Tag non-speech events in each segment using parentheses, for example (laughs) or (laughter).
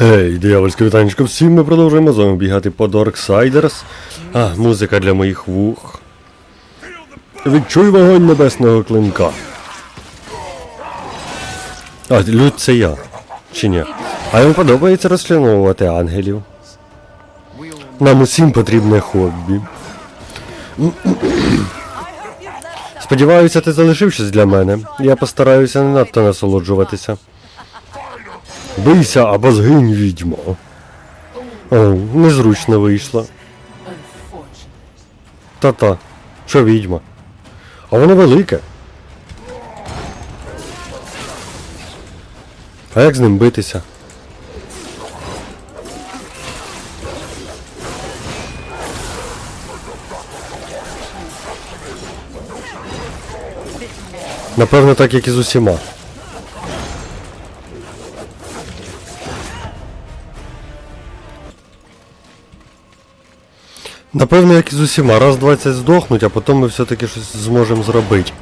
Гей, диявольське вітанечко, всім ми продовжуємо з вами бігати по Darksiders. А, музика для моїх вух. Відчуй вогонь небесного клинка. А, людь це я. Чи ні? А йому подобається розчленовувати ангелів. Нам усім потрібне хобі. Сподіваюся, ти залишив щось для мене. Я постараюся не надто насолоджуватися. Бийся або згинь, відьмо. О, незручно вийшло. Та-та, що відьма? А воно велике. А як з ним битися? Напевно, так як і з усіма. Напевно, як і з усіма. Раз 20 здохнуть, а потім ми все-таки щось зможемо зробити.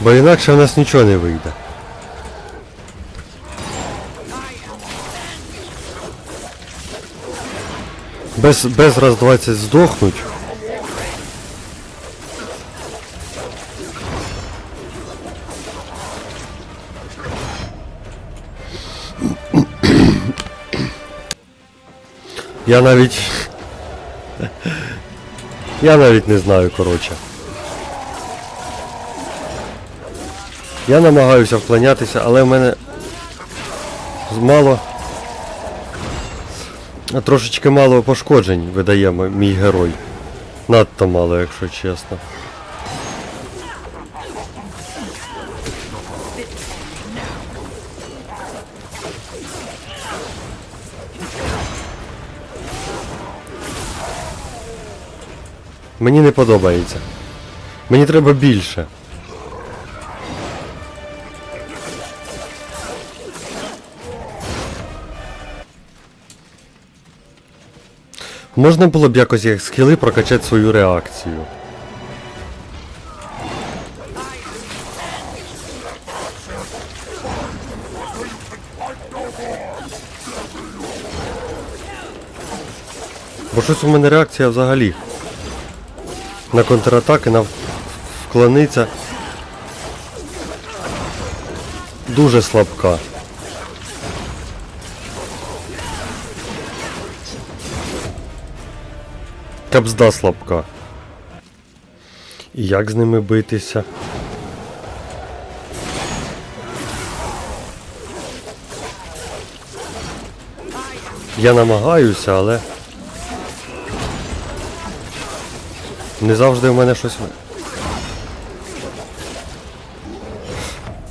Бо інакше в нас нічого не вийде. Без, без раз 20 здохнуть. Я навіть. Я навіть не знаю, коротше. Я намагаюся вклонятися, але в мене мало. Трошечки мало пошкоджень видає мій герой. Надто мало, якщо чесно. Мені не подобається. Мені треба більше. Можна було б якось як скіли прокачати свою реакцію. Бо щось у мене реакція взагалі. На контратаки, на в- вклониться. Дуже слабка. Капзда слабка. І як з ними битися? Я намагаюся, але. Не завжди в мене щось.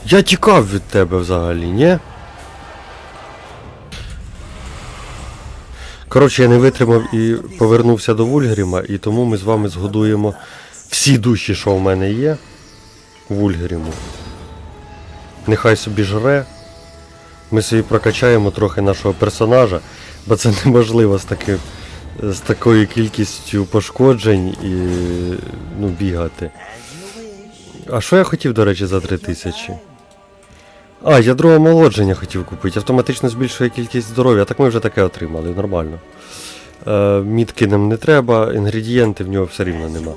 Я тікав від тебе взагалі, ні? Коротше, я не витримав і повернувся до Вульгріма, і тому ми з вами згодуємо всі душі, що в мене є. Вульгріму. Нехай собі жре. Ми собі прокачаємо трохи нашого персонажа, бо це неможливо з таким. З такою кількістю пошкоджень і ну, бігати. А що я хотів, до речі, за 3000? А, ядро омолодження хотів купити. Автоматично збільшує кількість здоров'я. Так ми вже таке отримали, нормально. Е, мітки нам не треба, інгредієнти в нього все рівно нема.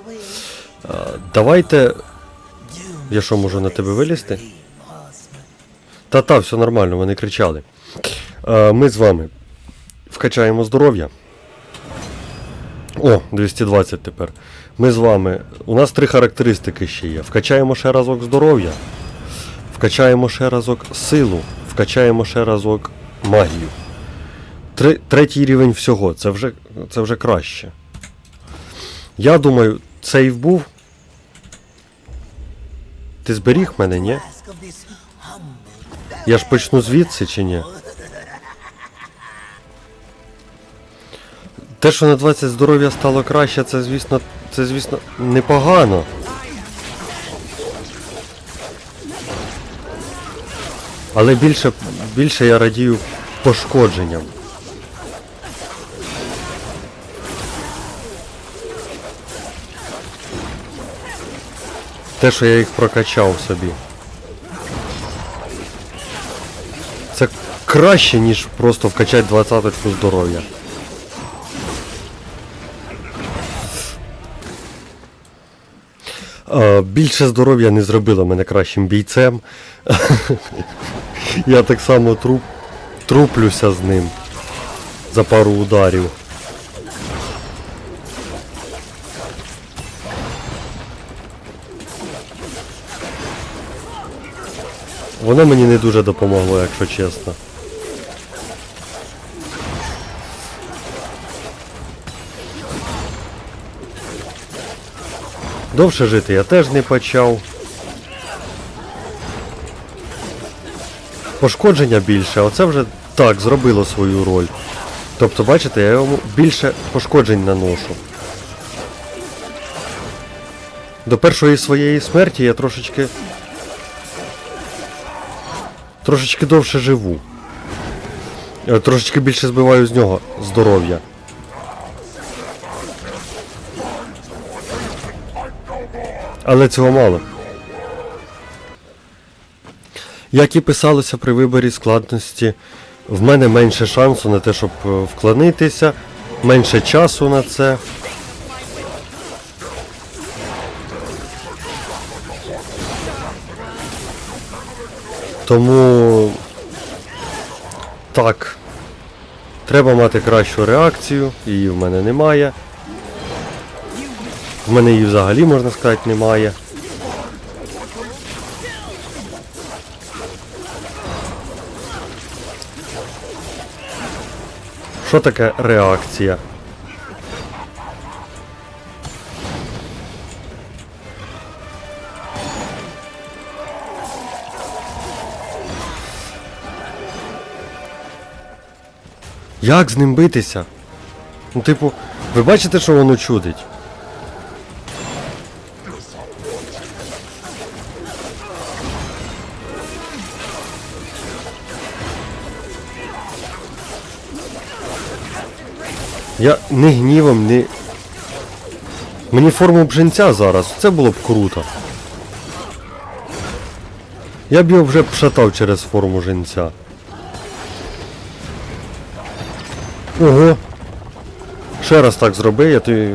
Е, давайте. Я що, можу на тебе вилізти? Та-та, все нормально, вони кричали. Е, ми з вами вкачаємо здоров'я. О, 220 тепер. Ми з вами. У нас три характеристики ще є. Вкачаємо ще разок здоров'я. Вкачаємо ще разок силу, вкачаємо ще разок магію. Три, третій рівень всього, це вже, це вже краще. Я думаю, сейв був. Ти зберіг мене, ні? Я ж почну звідси чи ні? Те, що на 20 здоров'я стало краще, це звісно, це звісно непогано. Але більше більше я радію пошкодженням. Те, що я їх прокачав собі. Це краще, ніж просто вкачати 20-ку здоров'я. Більше здоров'я не зробило мене кращим бійцем. (laughs) Я так само труп, труплюся з ним за пару ударів. Воно мені не дуже допомогло, якщо чесно. Довше жити я теж не почав. Пошкодження більше, оце вже так зробило свою роль. Тобто, бачите, я йому більше пошкоджень наношу. До першої своєї смерті я трошечки. Трошечки довше живу. Е, Трошечки більше збиваю з нього здоров'я. Але цього мало. Як і писалося при виборі складності, в мене менше шансу на те, щоб е, вклонитися, менше часу на це. Тому так. Треба мати кращу реакцію, її в мене немає. В мене її взагалі, можна сказати, немає. Що таке реакція? Як з ним битися? Ну, типу, ви бачите, що воно чудить? Я не гнівом, не. Мені форму бженця зараз, це було б круто. Я б його вже б шатав через форму женця. Ого. Ще раз так зроби, я тобі.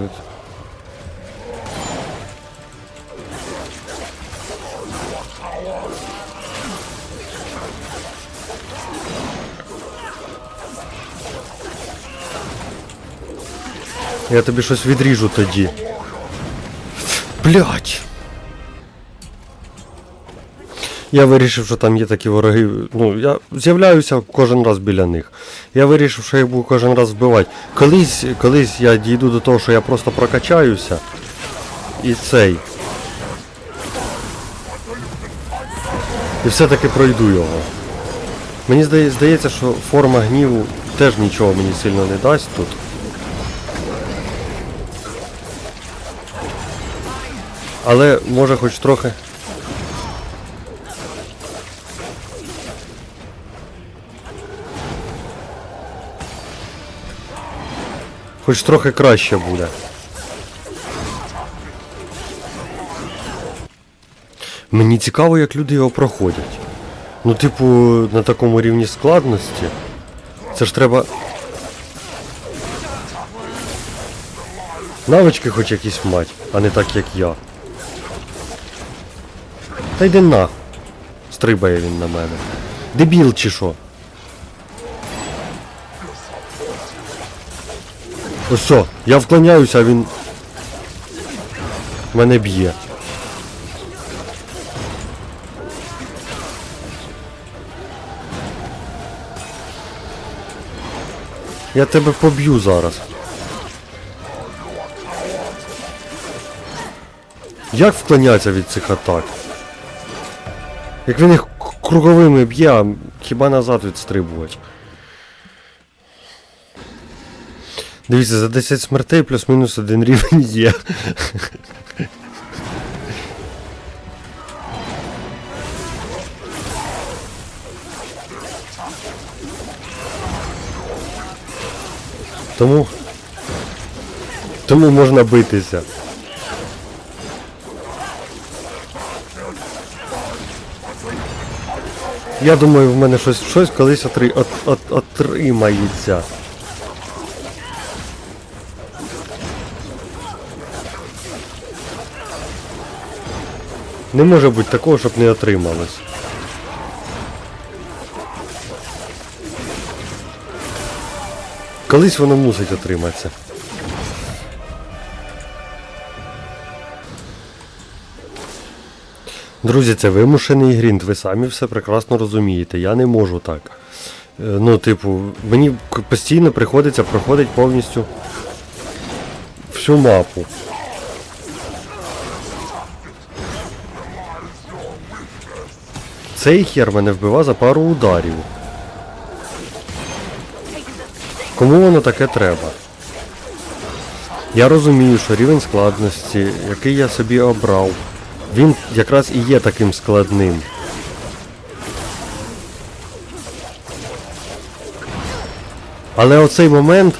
Я тобі щось відріжу тоді. Блять. Я вирішив, що там є такі вороги. Ну, я з'являюся кожен раз біля них. Я вирішив, що я буду кожен раз вбивати. Колись, колись я дійду до того, що я просто прокачаюся. І цей. І все-таки пройду його. Мені здає- здається, що форма гніву теж нічого мені сильно не дасть тут. Але може хоч трохи. Хоч трохи краще буде. Мені цікаво, як люди його проходять. Ну, типу, на такому рівні складності. Це ж треба. Навички хоч якісь мать, а не так як я. Та йди на. Стрибає він на мене. Дебіл чи що? Ось що, я вклоняюся, а він. Мене б'є. Я тебе поб'ю зараз. Як вклонятися від цих атак? Як він їх круговими б'є, а хіба назад відстрибувати? Дивіться, за 10 смертей плюс-мінус один рівень є. Тому. Тому можна битися. Я думаю, в мене щось, щось колись отри, от, от, отримається. Не може бути такого, щоб не отрималось. Колись воно мусить отриматися. Друзі, це вимушений грінт, ви самі все прекрасно розумієте. Я не можу так. Е, Ну, типу, мені постійно приходиться проходити повністю всю мапу. Цей хер мене вбива за пару ударів. Кому воно таке треба? Я розумію, що рівень складності, який я собі обрав, він якраз і є таким складним. Але оцей момент,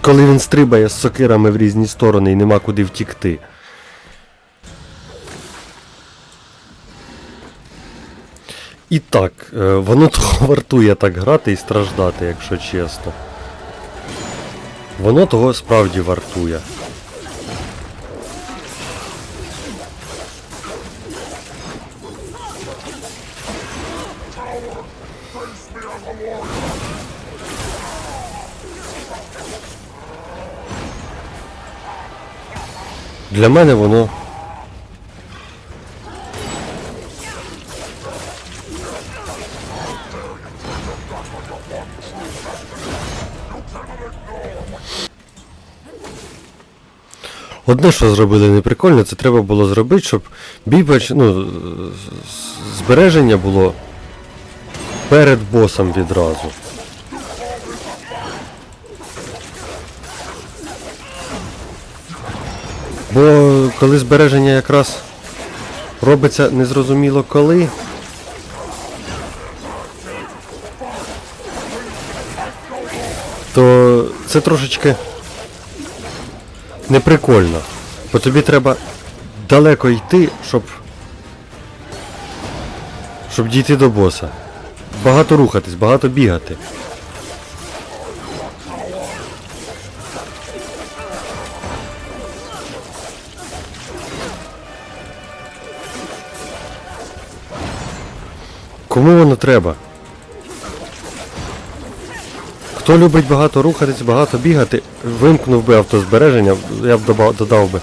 коли він стрибає з сокирами в різні сторони і нема куди втікти. І так, е, воно того вартує так грати і страждати, якщо чесно. Воно того справді вартує. Для мене воно. Одне, що зробили неприкольно, це треба було зробити, щоб бій поч- ну, збереження було перед босом відразу. Бо коли збереження якраз робиться незрозуміло коли. То це трошечки неприкольно. Бо тобі треба далеко йти, щоб. Щоб дійти до боса. Багато рухатись, багато бігати. Кому воно треба? Хто любить багато рухатись, багато бігати, вимкнув би автозбереження, я б додав би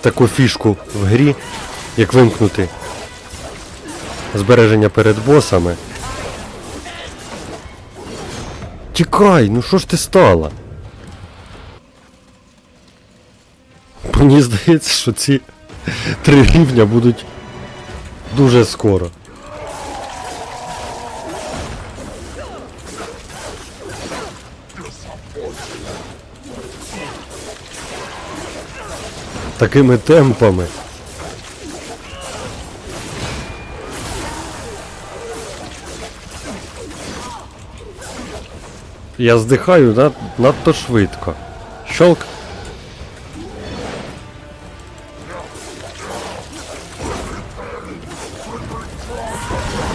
таку фішку в грі, як вимкнути збереження перед босами. Тікай, ну що ж ти стала? Мені здається, що ці три рівня будуть дуже скоро. Такими темпами. Я здихаю над, надто швидко. Щолк.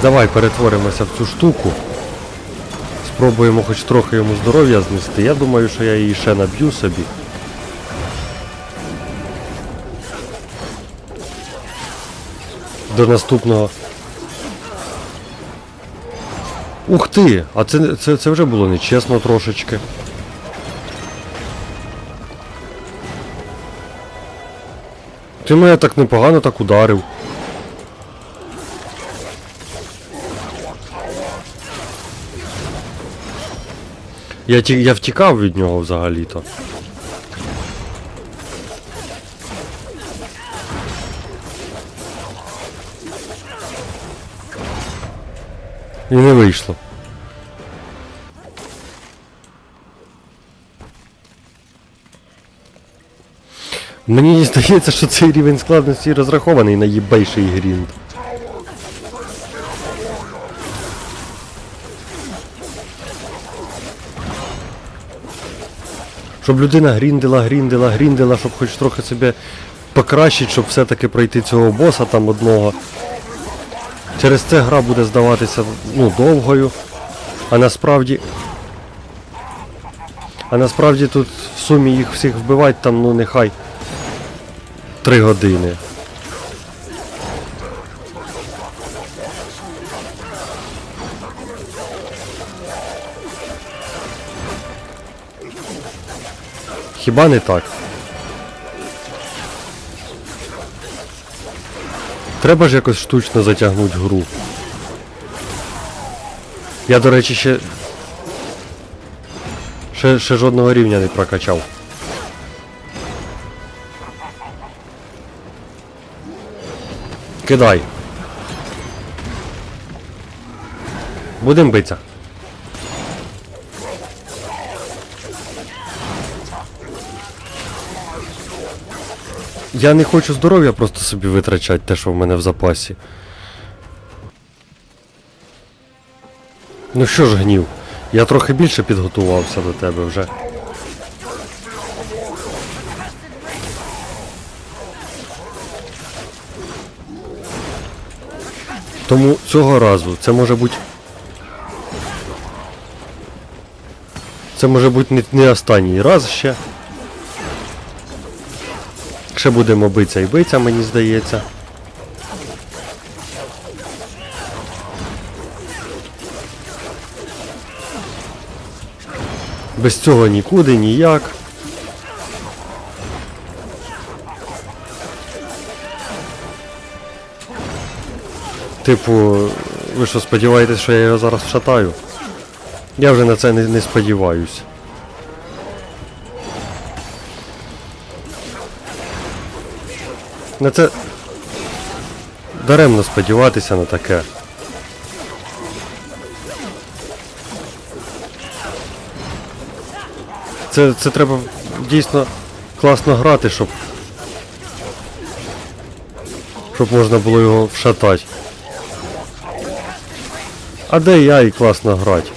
Давай перетворимося в цю штуку. Спробуємо хоч трохи йому здоров'я знести. Я думаю, що я її ще наб'ю собі. До наступного. Ух ти! А це, це, це вже було нечесно трошечки. Ти мене так непогано так ударив. Я, я втікав від нього взагалі-то. І не вийшло. Мені здається, що цей рівень складності розрахований на їбейший грінд. Щоб людина гріндила, гріндила, гріндила, щоб хоч трохи себе покращити, щоб все-таки пройти цього боса там одного. Через це гра буде здаватися ну, довгою. А насправді. А насправді тут в сумі їх всіх вбивати там, ну нехай. Три години. Хіба не так? Треба ж якось штучно затягнути гру. Я, до речі, ще. Ще, ще жодного рівня не прокачав. Кидай. Будем битися. Я не хочу здоров'я просто собі витрачати те, що в мене в запасі. Ну що ж, гнів, я трохи більше підготувався до тебе вже. Тому цього разу це може бути. Це може бути не, останній раз ще. Ще будемо битися і битися, мені здається. Без цього нікуди, ніяк. Типу, ви що сподіваєтесь, що я його зараз вшатаю? Я вже на це не, не сподіваюсь. На це. Даремно сподіватися на таке. Це, це треба дійсно класно грати, щоб. Щоб можна було його вшатати. А де я і класно грати?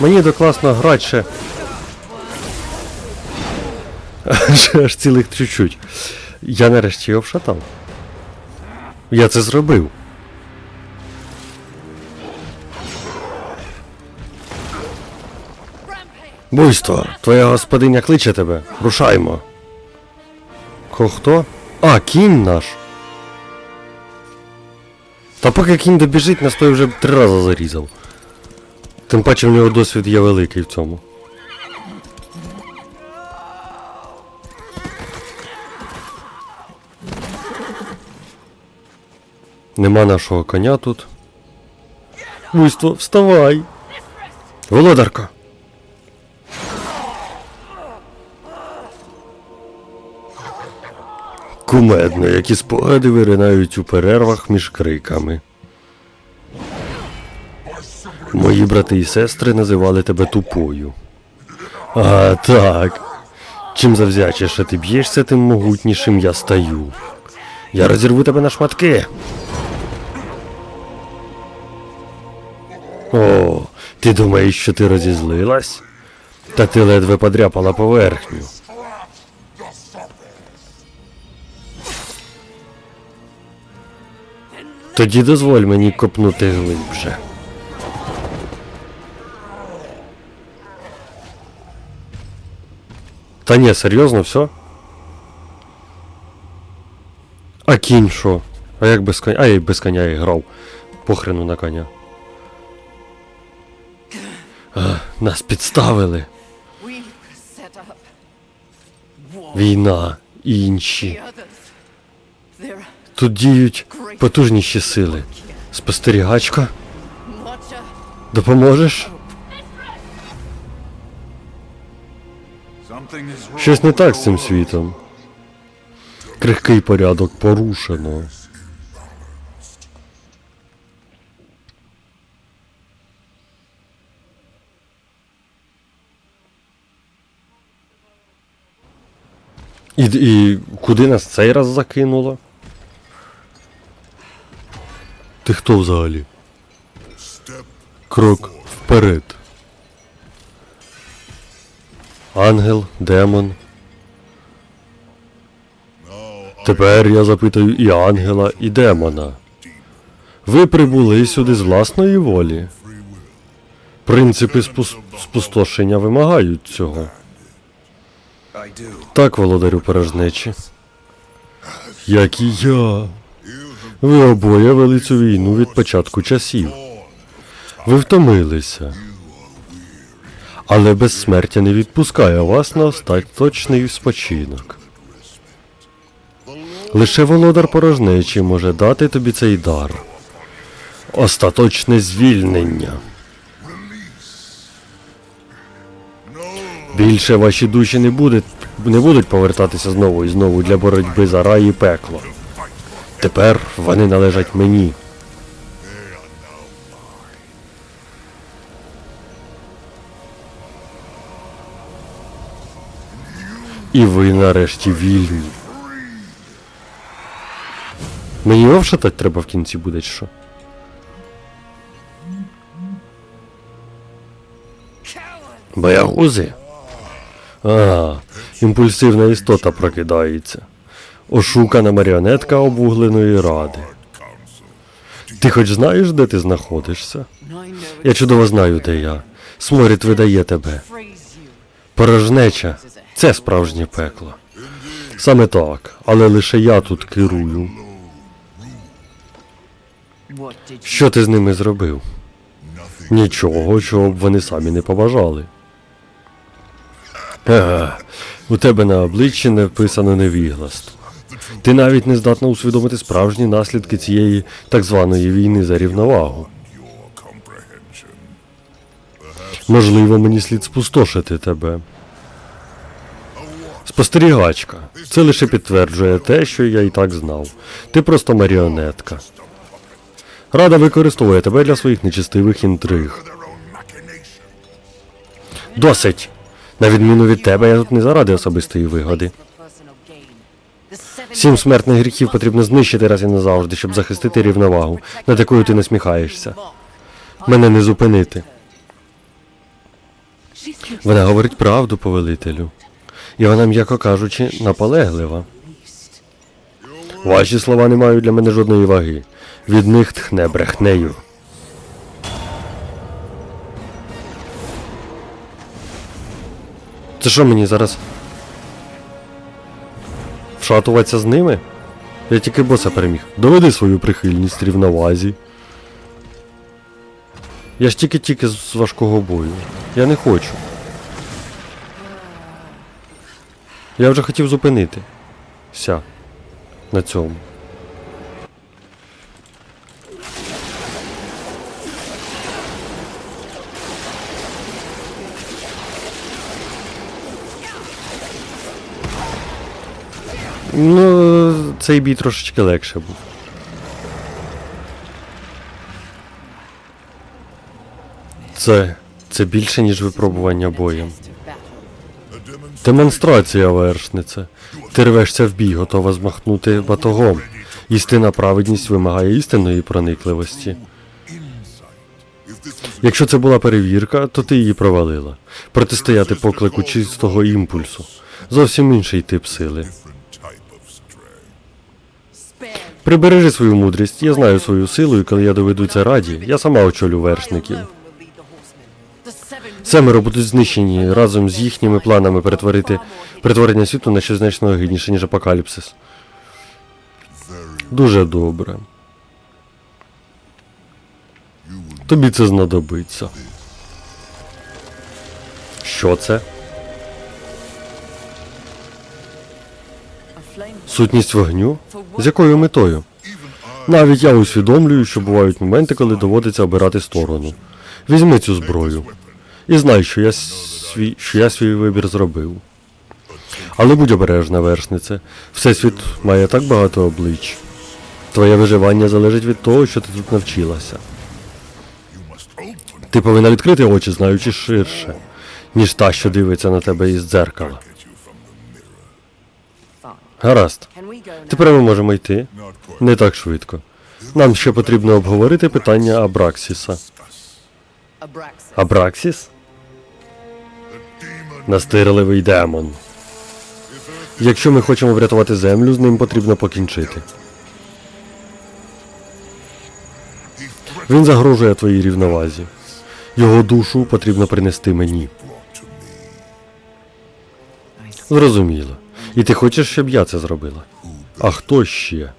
Мені до класно грати ще. Ще аж цілих чуть-чуть. Я нарешті його вшатав. Я це зробив. Буйство, твоя господиня кличе тебе. Рушаймо. Ко хто? А, кінь наш. Та поки кінь добіжить, нас той вже три рази зарізав. Тим паче в нього досвід є великий в цьому. Нема нашого коня тут. Буйство, вставай. Володарко. Кумедно, які спогади виринають у перервах між криками. Мої брати і сестри називали тебе тупою. А, так. Чим завзячіше ти б'єшся, тим могутнішим я стаю. Я розірву тебе на шматки. О, ти думаєш, що ти розізлилась? Та ти ледве подряпала поверхню. Тоді дозволь мені копнути глибше. Та ні, серйозно, все? А кінь що? А як без коня? А я й без коня і грав. Похрену на коня. А, нас підставили. Війна і інші. Тут діють потужніші сили. Спостерігачка, допоможеш? Щось не так з цим світом. Крихкий порядок порушено. І, і куди нас цей раз закинуло? Ти хто взагалі? Крок вперед. Ангел, демон, Тепер я запитаю і ангела, і демона. Ви прибули сюди з власної волі. Принципи спус- спустошення вимагають цього. Так, володарю порожнечі. Як і я. Ви обоє вели цю війну від початку часів. Ви втомилися. Але безсмертя не відпускає вас на остаточний спочинок. Лише володар порожнечі може дати тобі цей дар. Остаточне звільнення. Більше ваші душі не будуть, не будуть повертатися знову і знову для боротьби за рай і пекло. Тепер вони належать мені. І ви нарешті вільні. Мені його вшатать треба в кінці буде, чи що? Боягузи? А, імпульсивна істота прокидається. Ошукана маріонетка обугленої ради. Ти хоч знаєш, де ти знаходишся? Я чудово знаю, де я. Сморід видає тебе. Порожнеча це справжнє пекло. Саме так, але лише я тут керую. Що ти з ними зробив? Нічого, чого б вони самі не побажали. Еге, у тебе на обличчі написано невігластво. Ти навіть не здатна усвідомити справжні наслідки цієї так званої війни за рівновагу. Можливо, мені слід спустошити тебе. Спостерігачка. Це лише підтверджує те, що я і так знав. Ти просто маріонетка. Рада використовує тебе для своїх нечестивих інтриг. Досить! На відміну від тебе, я тут не заради особистої вигоди. Сім смертних гріхів потрібно знищити раз і назавжди, щоб захистити рівновагу, над якою ти насміхаєшся. Мене не зупинити. Вона говорить правду, повелителю. І вона, м'яко кажучи, наполеглива. Ваші слова не мають для мене жодної ваги. Від них тхне брехнею. Це що мені зараз? Вшатуватися з ними? Я тільки боса переміг. Доведи свою прихильність рівновазі. Я ж тільки-тільки з важкого бою. Я не хочу. Я вже хотів зупинити. Ся. На цьому. Ну, цей бій трошечки легше був. Це. Це більше, ніж випробування боєм. Демонстрація, вершниця. Ти рвешся в бій, готова змахнути батогом. Істинна праведність вимагає істинної проникливості. Якщо це була перевірка, то ти її провалила. Протистояти поклику чистого імпульсу. Зовсім інший тип сили. Прибережи свою мудрість, я знаю свою силу, і коли я доведу це раді, я сама очолю вершників. Семеро будуть знищені разом з їхніми планами перетворити перетворення світу на щось значно гідніше, ніж апокаліпсис. Дуже добре. Тобі це знадобиться. Що це? Сутність вогню? З якою метою? Навіть я усвідомлюю, що бувають моменти, коли доводиться обирати сторону. Візьми цю зброю. І знай, що я свій, що я свій вибір зробив. Але будь обережна, вершнице. Всесвіт має так багато облич. Твоє виживання залежить від того, що ти тут навчилася. Ти повинна відкрити очі, знаючи ширше, ніж та, що дивиться на тебе із дзеркала. Гаразд. Тепер ми можемо йти. Не так швидко. Нам ще потрібно обговорити питання Абраксіса. Абраксіс? Настирливий демон. Якщо ми хочемо врятувати землю, з ним потрібно покінчити. Він загрожує твоїй рівновазі. Його душу потрібно принести мені. Зрозуміло. І ти хочеш, щоб я це зробила? А хто ще?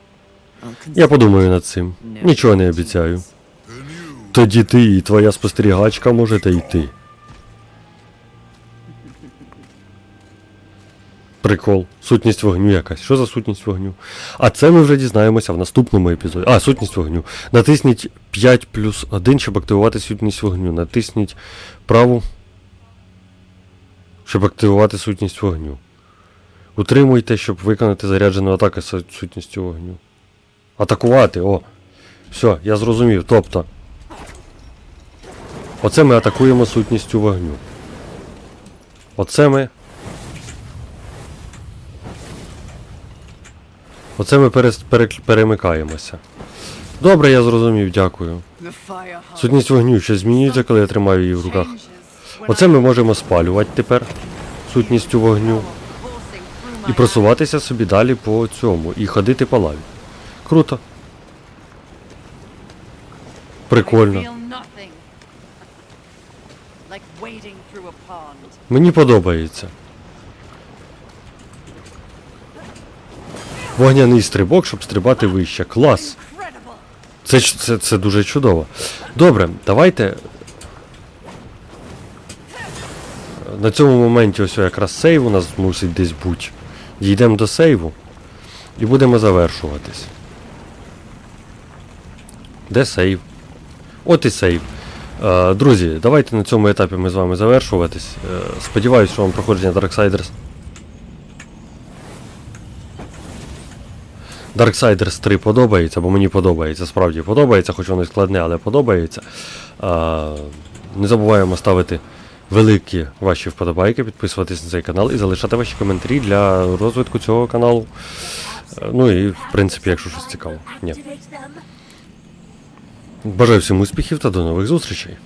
Я подумаю над цим. Нічого не обіцяю. Тоді ти і твоя спостерігачка можете йти. Прикол. Сутність вогню якась. Що за сутність вогню? А це ми вже дізнаємося в наступному епізоді. А, сутність вогню. Натисніть 5 плюс 1, щоб активувати сутність вогню. Натисніть праву. Щоб активувати сутність вогню. Утримуйте, щоб виконати заряджену атаку з сутністю вогню. Атакувати, о. Все, я зрозумів. Тобто. Оце ми атакуємо сутністю вогню. Оце ми. Оце ми перес- перек- перемикаємося. Добре, я зрозумів, дякую. Сутність вогню ще змінюється, коли я тримаю її в руках. Оце ми можемо спалювати тепер сутністю вогню. І просуватися собі далі по цьому. І ходити по лаві. Круто. Прикольно. Мені подобається. Вогняний стрибок, щоб стрибати вище. Клас. Це, це, це дуже чудово. Добре, давайте. На цьому моменті ось якраз сейв у нас мусить десь бути. Дійдемо до сейву і будемо завершуватись. Де сейв? От і сейв. Е, друзі, давайте на цьому етапі ми з вами завершуватись. Е, сподіваюсь, що вам проходження Darksiders. Darksiders 3 подобається, бо мені подобається, справді подобається, хоч воно і складне, але подобається. А, не забуваємо ставити великі ваші вподобайки, підписуватись на цей канал і залишати ваші коментарі для розвитку цього каналу. Е, Ну і в принципі, якщо щось цікаво. Ні. Бажаю всім успіхів та до нових зустрічей.